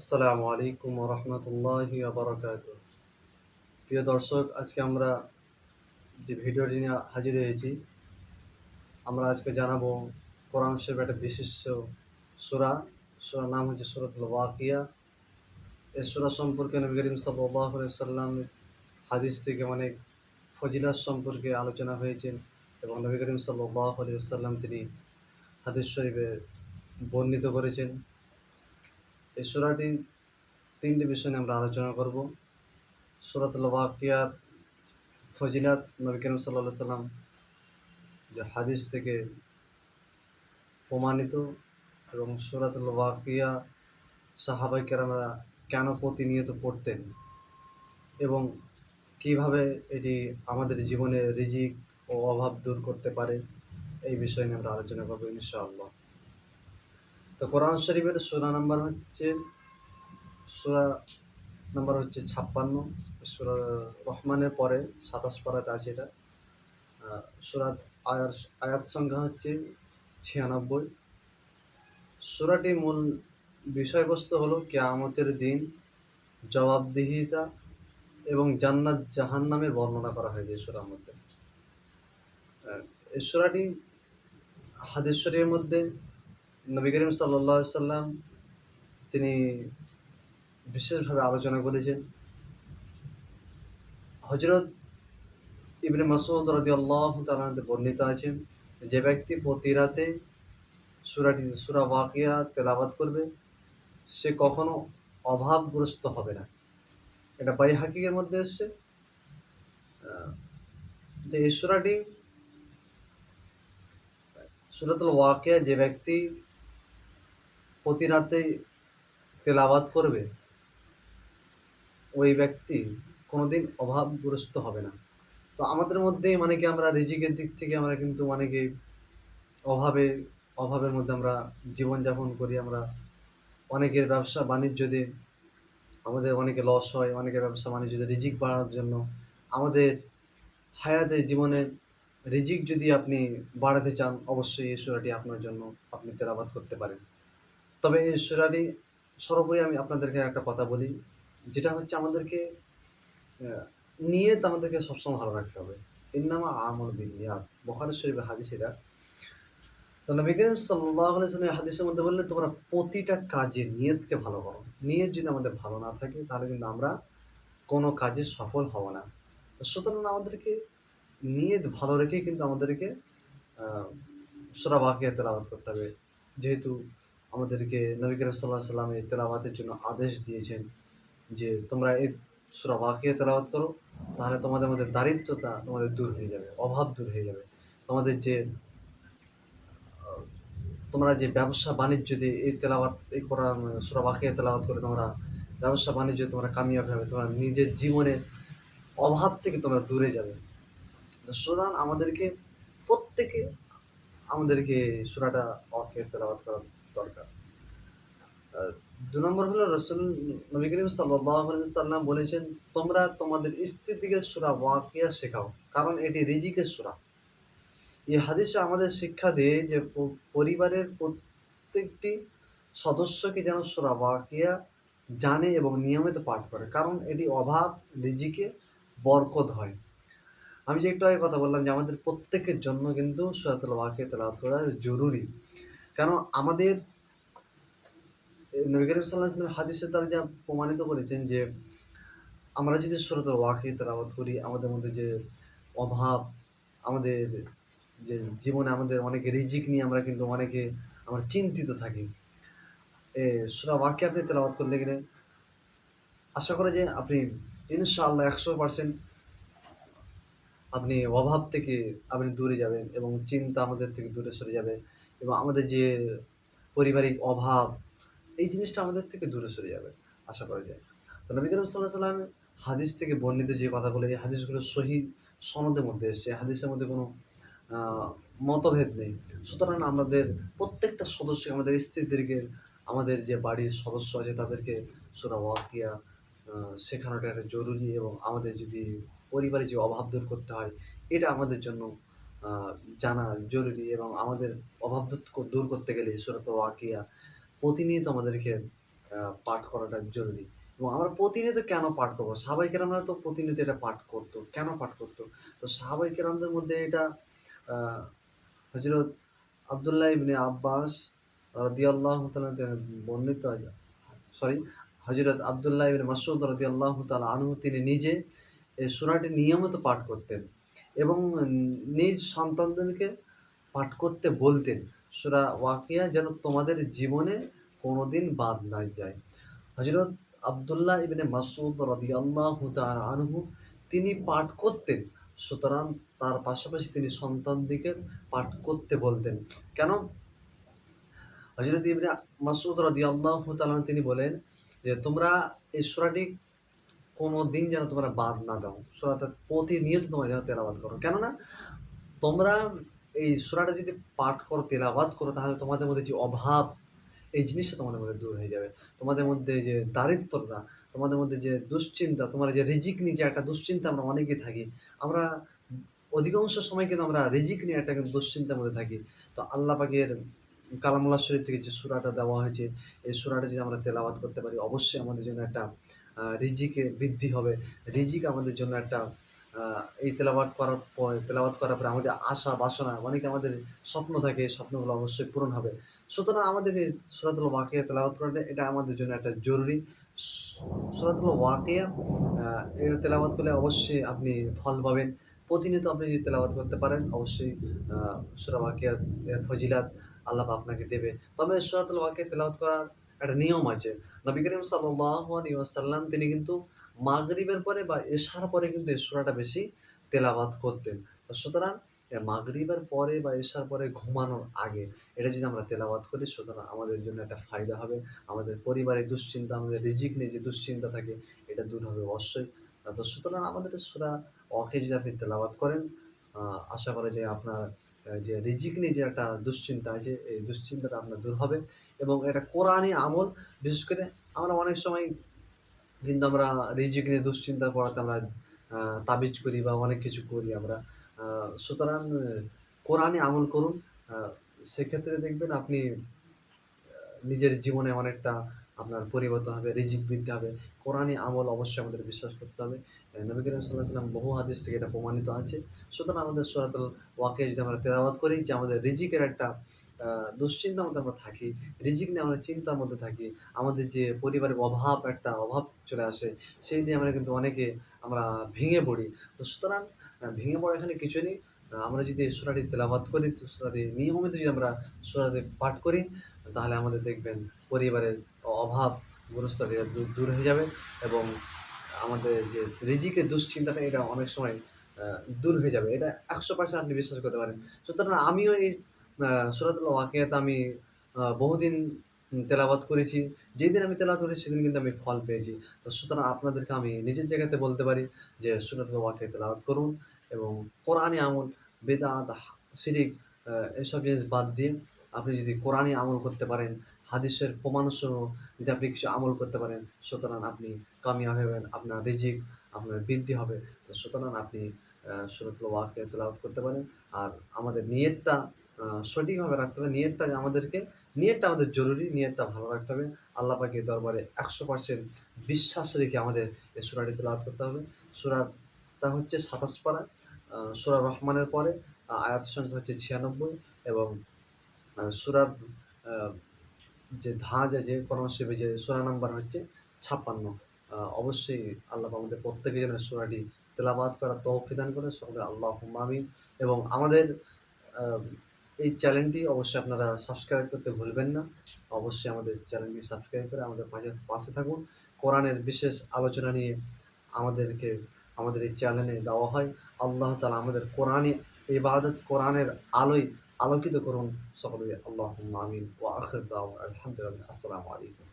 আসসালামু আলাইকুম রহমতুল্লাহি বারকাত প্রিয় দর্শক, আজকে আমরা যে ভিডিওটি নিয়ে হাজির হয়েছি, আমরা আজকে জানাব কোরআন শরীফ একটা বিশিষ্ট সুরা। সুরার নাম হচ্ছে সুরাতুল ওয়াকিয়া। এই সুরা সম্পর্কে নবী করিম সাল্লাম হাদিস থেকে অনেক ফজিলাত সম্পর্কে আলোচনা হয়েছেন এবং নবী করিম সাল্লাহ সাল্লাম তিনি হাদিস শরীফে বর্ণিত করেছেন। এই সুরাটি তিনটি বিষয় নিয়ে আমরা আলোচনা করব। সুরাতুল ওয়াকিয়ার ফজিলাত, নবী করিম সাল্লাহ সাল্লাম যে হাদিস থেকে প্রমাণিত এবং সুরাতুল ওয়াকিয়া সাহাবাই কেরামরা কেন প্রতিনিয়ত পড়তেন এবং কীভাবে এটি আমাদের জীবনে রিজিক ও অভাব দূর করতে পারে, এই বিষয় নিয়ে আমরা আলোচনা করব ইনশাআল্লাহ। তো কোরআন শরীফের সুরা নাম্বার হচ্ছে, সুরা নাম্বার হচ্ছে ছাপ্পান্ন। সুরা রহমানের পরে সাতাশ পাড়াতে আছে এটা। সুরাত আয়ার, আয়াত সংখ্যা হচ্ছে ছিয়ানব্বই। সুরাটির মূল বিষয়বস্তু হলো কেয়ামতের দিন জবাবদিহিতা এবং জান্নাত জাহান্নামের বর্ণনা করা হয়েছে সুরার মধ্যে। সুরাটি হাদিস শরীফের মধ্যে নবী করিম সাল্লাহ সাল্লাম তিনি বিশেষভাবে আলোচনা করেছেন। হজরত ইবনে মাসুদ রদি আল্লাহ তালাতে বর্ণিত আছেন যে ব্যক্তি প্রতি রাতে সুরাটি সুরা ওয়াকিয়া তেলাবাত করবে, সে কখনো অভাবগ্রস্ত হবে না। এটা বাই হাকিকের মধ্যে এসছে। তো এই সুরাটি সুরাতুল ওয়াকিয়া যে ব্যক্তি প্রতি রাতে তেলাবাত করবে, ওই ব্যক্তি কোনোদিন অভাবগ্রস্ত হবে না। তো আমাদের মধ্যেই মানে কি আমরা রিজিকের দিক থেকে আমরা কিন্তু মানে কি অভাবে, অভাবের মধ্যে আমরা জীবনযাপন করি, আমরা অনেকের ব্যবসা বাণিজ্য দিয়ে আমাদের অনেকে লস হয়, অনেকের ব্যবসা বাণিজ্য দিয়ে রিজিক বাড়ানোর জন্য। আমাদের হায়াতে জীবনে রিজিক যদি আপনি বাড়াতে চান, অবশ্যই এই সুরাটি আপনার জন্য আপনি তেলাবাদ করতে পারেন। তবে সুরাটি সর্বোপরি আমি আপনাদেরকে একটা কথা বলি, যেটা হচ্ছে আমাদেরকে নিয়ত আমাদেরকে সবসময় ভালো রাখতে হবে। এর নাম আমল বিন নিয়াত বখারের শরীফের হাদিস এটা। তো নবী করিম সাল্লাহ হাদিসের মধ্যে বললেন তোমরা প্রতিটা কাজে নিয়তকে ভালো করো। নিয়ত যদি আমাদের ভালো না থাকে, তাহলে কিন্তু আমরা কোনো কাজে সফল হব না। সুতরাং আমাদেরকে নিয়ত ভালো রেখে কিন্তু আমাদেরকে সুরা বাকিয়া তেলাওয়াত করতে হবে। যেহেতু আমাদেরকে নবী করিম সাল্লাহ সাল্লাম এই তেলাওয়াতের জন্য আদেশ দিয়েছেন যে তোমরা এই সুরা বাকিয়া তেলাওয়াত করো, তাহলে তোমাদের মধ্যে দারিদ্রতা তোমাদের দূর হয়ে যাবে, অভাব দূর হয়ে যাবে। তোমাদের যে, তোমরা যে ব্যবসা বাণিজ্য দিয়ে এই তেলাওয়াত, এই কোরআন, সুরা বাকিয়া তেলাওয়াত করে তোমরা ব্যবসা বাণিজ্য তোমরা কামিয়াব হবে, তোমরা নিজের জীবনের অভাব থেকে তোমরা দূরে যাবে। সুতরাং আমাদেরকে প্রত্যেকে আমাদেরকে সুরাটা অকে তেলাওয়াত করা দরকার। দু নম্বর হলো রসুল নবী করিম সাল্লাম বলেছেন, তোমরা তোমাদের স্ত্রীকে সুরা ওয়াকিয়া শেখাও, কারণ এটি রিজিকের সুরা। এই হাদিসে আমাদের শিক্ষা দেয় যে পরিবারের প্রত্যেকটি সদস্যকে যেন সুরা ওয়াকিয়া জানে এবং নিয়মিত পাঠ করে, কারণ এটি অভাব, রিজিকে বরকত হয়। আমি যে একটু আগে কথা বললাম যে, আমাদের প্রত্যেকের জন্য কিন্তু সুরাতুল ওয়াকিয়া করা জরুরি। কারণ আমাদের নবী করিম সাল্লাহ সাল্লাম হাদিসের দ্বারা যা প্রমাণিত করেছেন যে আমরা যদি সুরাতুল ওয়াকিয়া তেলাওয়াত করি, আমাদের মধ্যে যে অভাব, আমাদের যে জীবনে আমাদের অনেকে রিজিক নিয়ে আমরা কিন্তু অনেকে, আমরা চিন্তিত থাকি। এ, সুরা ওয়াকিয়া আপনি তেলাওয়াত করলে গেলে আশা করে যে আপনি ইনশাআল্লাহ একশো পার্সেন্ট আপনি অভাব থেকে আপনি দূরে যাবেন এবং চিন্তা আমাদের থেকে দূরে সরে যাবে। এবং আমাদের যে পারিবারিক অভাব, এই জিনিসটা আমাদের থেকে দূরে সরে যাবে, আশা করা যায়। তো নবী করিম সাল্লাহ সাল্লাম হাদিস থেকে বর্ণিত যে কথাগুলো, এই হাদিসগুলো সহি সনদের মধ্যে এসছে। হাদিসের মধ্যে কোনো মতভেদ নেই। সুতরাং আমাদের প্রত্যেকটা সদস্য আমাদের স্ত্রীদেরকে, আমাদের যে বাড়ির সদস্য আছে তাদেরকে সুরা ওয়াকিয়া শেখানোটা একটা জরুরি এবং আমাদের যদি পরিবারে যে অভাব দূর করতে হয়, এটা আমাদের জন্য জানা জরুরি এবং আমাদের অভাব দূর করতে গেলে সুরত ওয়াকিয়া প্রতিনিয়ত আমাদেরকে পাঠ করাটা জরুরি। এবং আমরা প্রতিনিয়ত কেন পাঠ করব? সাহাবাই কেরামরা তো প্রতিনিয়ত এটা পাঠ করতো। কেন পাঠ করতো? তো সাহাবাই কেরামদের মধ্যে এটা হজরত আবদুল্লাহ ইবনে আব্বাস রদিয়াল্লাহ বর্ণিত সরি হজরত আবদুল্লাহ ইবনে মাসুদ রদিয়াল্লাহ তাল আনহু তিনি নিজে এই সুরাটি নিয়মিত পাঠ করতেন। এবং নিজ সন্তানদেরকে পাঠ করতে বলতেন, সুরা ওয়াকিয়া যেন তোমাদের জীবনে কোনোদিন বাদ না যায়। হজরত আবদুল্লাহ ইবনে মাসুদ রদিয়াল্লাহ আনহু তিনি পাঠ করতেন, সুতরাং তার পাশাপাশি তিনি সন্তানদিকে পাঠ করতে বলতেন। কেন? হজরত ইবনে মাসুদ রদিয়াল্লাহ তাআলা তিনি বলেন যে, তোমরা এই সূরাটি কোনো দিন যেন তোমরা বাদ না দাও। সূরাটা প্রতিনিয়ত তোমরা যেন তেলাবাদ করো। কেননা, তোমরা এই সুরাটা যদি পাঠ করো, তেলাওয়াত করো, তাহলে তোমাদের মধ্যে যে অভাব, এই জিনিসটা তোমাদের মধ্যে দূর হয়ে যাবে। তোমাদের মধ্যে যে দারিদ্রতা, তোমাদের মধ্যে যে দুশ্চিন্তা, তোমার যে রিজিক নিয়ে যে একটা দুশ্চিন্তা আমরা অনেকেই থাকি। আমরা অধিকাংশ সময় কিন্তু আমরা রিজিক নিয়ে একটা কিন্তু দুশ্চিন্তার মধ্যে থাকি। তো আল্লাহ পাকের কালামুল্লাহ শরীফ থেকে যে সুরাটা দেওয়া হয়েছে, এই সুরাটা যদি আমরা তেলাওয়াত করতে পারি, অবশ্যই আমাদের জন্য একটা রিজিকে বৃদ্ধি হবে। রিজিক আমাদের জন্য একটা এই তেলাওয়াত করার পর তেলাওয়াত করার পরে আমাদের আশা, বাসনা, অনেকে আমাদের স্বপ্ন থাকে স্বপ্নগুলো অবশ্যই পূরণ হবে। সুতরাং আমাদের এই সুরাতুল ওয়াকিয়া তেলাওয়াত করাটা, এটা আমাদের জন্য একটা জরুরি। সুরাতুল ওয়াকিয়া এটা তেলাওয়াত করলে অবশ্যই আপনি ফল পাবেন। প্রতিনিয়ত আপনি যদি তেলাওয়াত করতে পারেন, অবশ্যই সুরা ওয়াকিয়া ফজিলাত আল্লাহ আপনাকে দেবে। তবে সুরাতুল ওয়াকিয়া তেলাওয়াত করার একটা নিয়ম আছে। নবী করিম ওয়াসাল্লাম, তিনি কিন্তু মাগরিবের পরে বা এশার পরে কিন্তু এই সূরাটা বেশি তেলাওয়াত করতেন। সুতরাং মাগরিবের পরে বা এশার পরে ঘুমানোর আগে এটা যদি আমরা তেলাওয়াত করি, সুতরাং আমাদের জন্য একটা ফায়দা হবে। আমাদের পরিবারের দুশ্চিন্তা, আমাদের রিজিক নিয়ে যে দুশ্চিন্তা থাকে, এটা দূর হবে অবশ্যই। তো সুতরাং আমাদের সুরা অকে যদি আপনি তেলাওয়াত করেন আশা করে যে আপনার যে রিজিক নিয়ে যে একটা দুশ্চিন্তা আছে এই দুশ্চিন্তাটা আপনার দূর হবে। এবং এটা কোরআনই আমল। বিশেষ করে আমরা অনেক সময় কিন্তু আমরা রিজিক নিয়ে দুশ্চিন্তা পড়াতে আমরা তাবিজ করি বা অনেক কিছু করি আমরা। সুতরাং আহ, কোরআনে আমল করুন। সেক্ষেত্রে দেখবেন আপনি নিজের জীবনে অনেকটা আপনার পরিবর্তন হবে রিজিক বৃদ্ধি হবে। কোরআনে আমল অবশ্যই আমাদের বিশ্বাস করতে হবে। নবী করিম সাল্লাহ সাল্লাম বহু হাদিস থেকে এটা প্রমাণিত আছে। সুতরাং আমাদের সরাতল ওয়াকে যদি আমরা তেলাওয়াত করি, যে আমাদের রিজিকের একটা দুশ্চিন্তার মধ্যে আমরা থাকি, রিজিক নিয়ে আমরা চিন্তার মধ্যে থাকি, আমাদের যে পরিবারের অভাব, একটা অভাব চলে আসে, সেই নিয়ে আমরা কিন্তু অনেকে আমরা ভেঙে পড়ি। তো সুতরাং ভেঙে পড়া এখানে কিছু নেই। আমরা যদি সুরাটি তেলাবাদ করি, তো সুরাটি নিয়মিত যদি আমরা সুরাটি পাঠ করি, তাহলে আমাদের দেখবেন পরিবারের অভাব গ্রস্তটা দূর দূর হয়ে যাবে এবং আমাদের যে রিজিকের দুশ্চিন্তাটা এটা অনেক সময় দূর হয়ে যাবে। এটা একশো পার্সেন্ট আপনি বিশ্বাস করতে পারেন। সুতরাং আমিও এই সুরাতুল ওয়াকিয়াতে আমি বহুদিন তেলাওয়াত করেছি। যেদিন আমি তেলাওয়াত করেছি সেদিন কিন্তু আমি ফল পেয়েছি। তো সুতরাং আপনাদেরকে আমি নিজের জায়গাতে বলতে পারি যে সুরাতুল ওয়াকিয়া তেলাওয়াত করুন এবং কোরআনে আমল বেদাত আহ, এসব জিনিস বাদ দিয়ে আপনি যদি কোরআনে আমল করতে পারেন হাদিসের প্রমাণসহ যদি আপনি কিছু আমল করতে পারেন সুতরাং আপনি কামিয়াব হবেন আপনার রিজিক, আপনার বৃদ্ধি হবে। সুতরাং আপনি সুরতুল ওয়াকে তেলাওয়াত করতে পারেন। আর আমাদের নিয়তটা সঠিকভাবে রাখতে হবে। নিয়তটা আমাদেরকে নিয়তটা আমাদের জরুরি নিয়তটা ভালো রাখতে হবে। আল্লাহ পাকের দরবারে একশো পার্সেন্ট বিশ্বাস রেখে আমাদের এই সুরাটি তেলাওয়াত করতে হবে। সুরাটা হচ্ছে সাতাশ পাড়া সুরা রহমানের পরে আয়াত সংখ্যা হচ্ছে ছিয়ানব্বই এবং সুরার যে ধাঁজ আছে কোরআন যে সুরা নাম্বার হচ্ছে ছাপ্পান্ন। অবশ্যই আল্লাহ আমাদের প্রত্যেকে যেন সুরাটি তেলাবাদ করার তৌফিক দান করে সকলে আল্লাহ আমিন। এবং আমাদের এই চ্যানেলটি অবশ্যই আপনারা সাবস্ক্রাইব করতে ভুলবেন না। অবশ্যই আমাদের চ্যানেলটি সাবস্ক্রাইব করে আমাদের পাশে পাশে থাকুন। কোরআনের বিশেষ আলোচনা নিয়ে আমাদেরকে, আমাদের এই চ্যানেলে দেওয়া হয়। আল্লাহ তালা আমাদের কোরআনে ইবাদত, কোরআনের আলোয় আলোকিত করুন। সকলে আল্লাহ আমিন। ও আখির আলহামদুলিল্লাহ। আসসালামু আলাইকুম।